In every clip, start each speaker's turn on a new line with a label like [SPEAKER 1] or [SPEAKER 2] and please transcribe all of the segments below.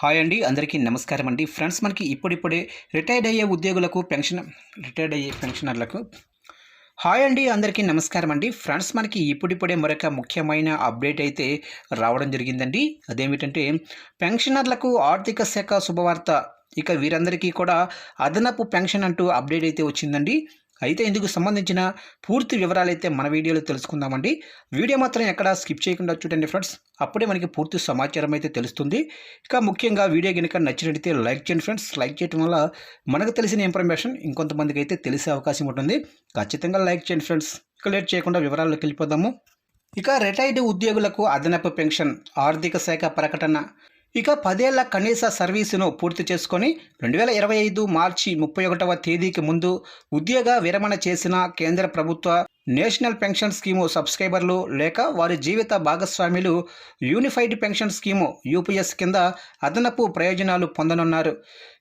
[SPEAKER 1] Hi అండి అందరికీ నమస్కారం అండి. ఫ్రెండ్స్ మనకి ఇప్పుడిప్పుడే రిటైర్డ్ అయ్యే ఉద్యోగులకు పెన్షన్ రిటైర్డ్ అయ్యే పెన్షనర్లకు హాయ్ అండి అందరికీ నమస్కారం అండి. ఫ్రెండ్స్ మనకి ఇప్పుడిప్పుడే మరొక ముఖ్యమైన అప్డేట్ అయితే రావడం జరిగిందండి. అదేమిటంటే పెన్షనర్లకు ఆర్థిక శాఖ శుభవార్త. ఇక వీరందరికీ కూడా అదనపు పెన్షన్ అంటూ అప్డేట్ అయితే వచ్చిందండి. అయితే ఇందుకు సంబంధించిన పూర్తి వివరాలు అయితే మన వీడియోలో తెలుసుకుందామండి. వీడియో మాత్రం ఎక్కడ స్కిప్ చేయకుండా చూడండి ఫ్రెండ్స్. అప్పుడే మనకి పూర్తి సమాచారం అయితే తెలుస్తుంది. ఇక ముఖ్యంగా వీడియో కనుక నచ్చినట్టయితే లైక్ చేయండి ఫ్రెండ్స్. లైక్ చేయడం వల్ల మనకు తెలిసిన ఇన్ఫర్మేషన్ ఇంకొంతమందికి అయితే తెలిసే అవకాశం ఉంటుంది. ఖచ్చితంగా లైక్ చేయండి ఫ్రెండ్స్. ఇక లేట్ చేయకుండా వివరాల్లోకి వెళ్ళిపోదాము. ఇక రిటైర్డ్ ఉద్యోగులకు అదనపు పెన్షన్ ఆర్థిక శాఖ ప్రకటన ఇక పదేళ్ళ కనీస సర్వీసును పూర్తి చేసుకొని రెండు వేల ఇరవై ఐదు మార్చి ముప్పై ఒకటవ తేదీకి ముందు ఉద్యోగ విరమణ చేసిన కేంద్ర ప్రభుత్వ నేషనల్ పెన్షన్ స్కీము సబ్స్క్రైబర్లు లేక వారి జీవిత భాగస్వాములు యూనిఫైడ్ పెన్షన్ స్కీము యూపీఎస్ కింద అదనపు ప్రయోజనాలు పొందనున్నారు.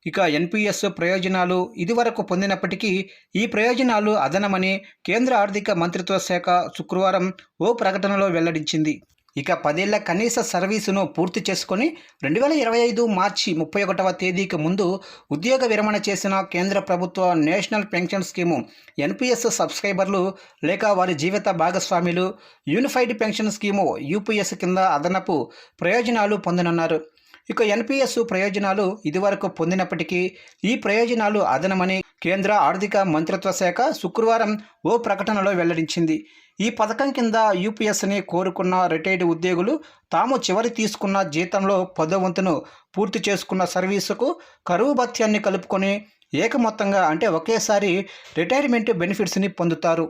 [SPEAKER 1] ఇక ఎన్పిఎస్ ప్రయోజనాలు ఇదివరకు పొందినప్పటికీ ఈ ప్రయోజనాలు అదనమని కేంద్ర ఆర్థిక మంత్రిత్వ శాఖ శుక్రవారం ఓ ప్రకటనలో వెల్లడించింది. ఇక పదేళ్ళ కనీస సర్వీసును పూర్తి చేసుకొని రెండు వేల ఇరవై ఐదు మార్చి ముప్పై ఒకటవ తేదీకి ముందు ఉద్యోగ విరమణ చేసిన కేంద్ర ప్రభుత్వ నేషనల్ పెన్షన్ స్కీము ఎన్పిఎస్ సబ్స్క్రైబర్లు లేక వారి జీవిత భాగస్వాములు యూనిఫైడ్ పెన్షన్ స్కీము యూపీఎస్ కింద అదనపు ప్రయోజనాలు పొందనున్నారు. ఇక ఎన్పిఎస్ ప్రయోజనాలు ఇదివరకు పొందినప్పటికీ ఈ ప్రయోజనాలు అదనమని కేంద్ర ఆర్థిక మంత్రిత్వ శాఖ శుక్రవారం ఓ ప్రకటనలో వెల్లడించింది. ఈ పథకం కింద యూపీఎస్ని కోరుకున్న రిటైర్డ్ ఉద్యోగులు తాము చివరి తీసుకున్న జీతంలో పదో వంతును పూర్తి చేసుకున్న సర్వీసుకు కరువు భత్యాన్ని కలుపుకొని ఏకమొత్తంగా అంటే ఒకేసారి రిటైర్మెంట్ బెనిఫిట్స్ని పొందుతారు.